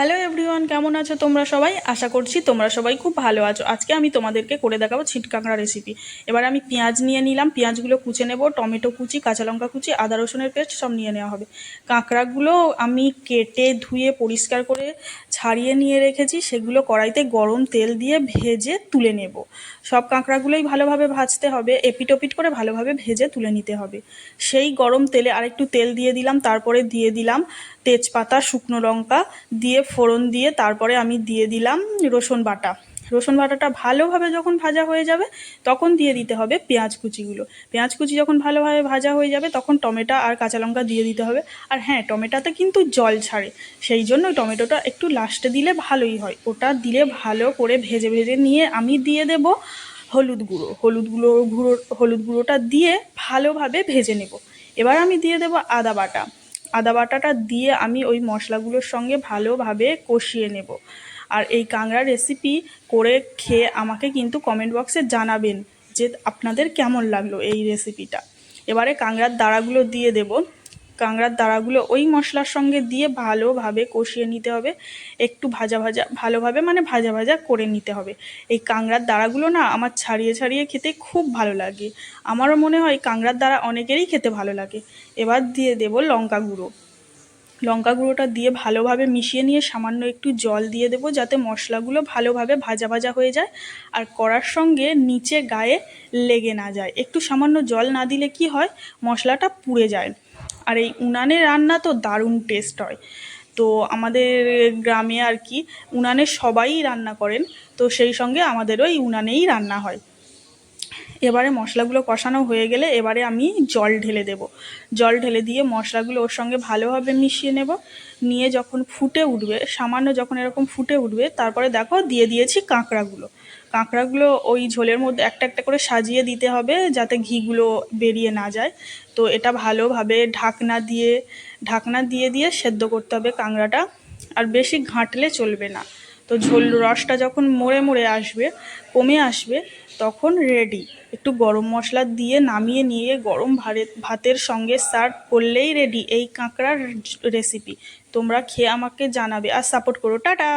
Hello everyone কেমন আছো তোমরা সবাই? আশা করছি তোমরা সবাই খুব ভালো আছো। আজকে আমি তোমাদেরকে করে দেখাবো ছিটকাঁকড়া রেসিপি এবার আমি পেঁয়াজ নিয়ে নিলাম। পেঁয়াজগুলো কুচে নেব, টমেটো কুচি, কাঁচা লঙ্কা কুচি, আদা রসুনের পেস্ট সব নিয়ে নেওয়া হবে। কাঁকড়াগুলো আমি কেটে ধুয়ে পরিষ্কার করে ছাড়িয়ে নিয়ে রেখেছি, সেগুলো কড়াইতে গরম তেল দিয়ে ভেজে তুলে নেব। সব কাঁকড়াগুলোই ভালোভাবে ভাজতে হবে, এপিটোপিট করে ভালোভাবে ভেজে তুলে নিতে হবে। সেই গরম তেলে আরেকটু তেল দিয়ে দিলাম, তারপরে দিয়ে দিলাম তেজপাতা, শুকনো লঙ্কা, দিয়ে ফোড়ন দিয়ে তারপরে আমি দিয়ে দিলাম রসুন বাটা। রসুন বাটাটা ভালোভাবে যখন ভাজা হয়ে যাবে, তখন দিয়ে দিতে হবে পেঁয়াজ কুচিগুলো। পেঁয়াজ কুচি যখন ভালোভাবে ভাজা হয়ে যাবে, তখন টমেটো আর কাঁচা লঙ্কা দিয়ে দিতে হবে। আর হ্যাঁ টমেটোতে কিন্তু জল ছাড়ে, সেই জন্য টমেটোটা একটু লাস্টে দিলে ভালোই হয়। ওটা দিলে ভালো করে ভেজে ভেজে নিয়ে আমি দিয়ে দেব হলুদ গুঁড়ো। হলুদ গুঁড়ো গুঁড়ো, হলুদ গুঁড়োটা দিয়ে ভালোভাবে ভেজে নেব। এবার আমি দিয়ে দেব আদা বাটা। আদা বাটাটা দিয়ে আমি ওই মশলাগুলোর সঙ্গে ভালোভাবে কষিয়ে নেব। আর এই কাঁকড়া রেসিপি করে খেয়ে আমাকে কিন্তু কমেন্ট বক্সে জানাবেন যে আপনাদের কেমন লাগল এই রেসিপিটা এবারে কাঁকড়ার দাঁড়াগুলো দিয়ে দেব। কাঁকড়ার দাঁড়াগুলো ওই মশলার সঙ্গে দিয়ে ভালোভাবে কষিয়ে নিতে হবে। একটু ভাজা ভাজা, ভালোভাবে মানে ভাজা ভাজা করে নিতে হবে। এই কাঁকড়ার দাঁড়াগুলো না আমার ছাড়িয়ে ছাড়িয়ে খেতে খুব ভালো লাগে। আমারও মনে হয় কাঁকড়ার দাঁড়া অনেকেরই খেতে ভালো লাগে। এবার দিয়ে দেব লঙ্কা গুঁড়ো। লঙ্কা গুঁড়োটা দিয়ে ভালোভাবে মিশিয়ে নিয়ে সামান্য একটু জল দিয়ে দেবো যাতে মশলাগুলো ভালোভাবে ভাজা ভাজা হয়ে যায়। আর কড়ার সঙ্গে নিচে গায়ে লেগে না যায়। একটু সামান্য জল না দিলে কি হয়? মশলাটা পুড়ে যায়। আর এই উনানে রান্না তো দারুণ টেস্ট হয়। তো আমাদের গ্রামে আর কি উনানে সবাই রান্না করেন। তো সেই সঙ্গে আমাদেরও এই উনানেই রান্না হয়। এবারে মশলাগুলো কষানো হয়ে গেলে এবারে আমি জল ঢেলে দেব। জল ঢেলে দিয়ে মশলাগুলো ওর সঙ্গে ভালোভাবে মিশিয়ে নেব। নিয়ে যখন ফুটে উঠবে, সামান্য যখন এরকম ফুটে উঠবে, তারপরে দেখো দিয়ে দিয়েছি কাঁকড়াগুলো। কাঁকড়াগুলো ওই ঝোলের মধ্যে একটা একটা করে সাজিয়ে দিতে হবে যাতে ঘিগুলো বেরিয়ে না যায়। তো এটা ভালোভাবে ঢাকনা দিয়ে ঢাকনা দিয়ে দিয়ে সেদ্ধ করতে হবে কাঁকড়াটা। আর বেশি ঘাঁটলে চলবে না। তো ঝোল রসটা যখন মরে মরে আসবে, কমে আসবে, তখন রেডি একটু গরম মশলা দিয়ে নামিয়ে নিয়ে গরম ভাতের সঙ্গে সার্ভ করলেই রেডি এই কাঁকড়ার রেসিপি তোমরা খেয়ে আমাকে জানাবে। আর সাপোর্ট করো। টাটা!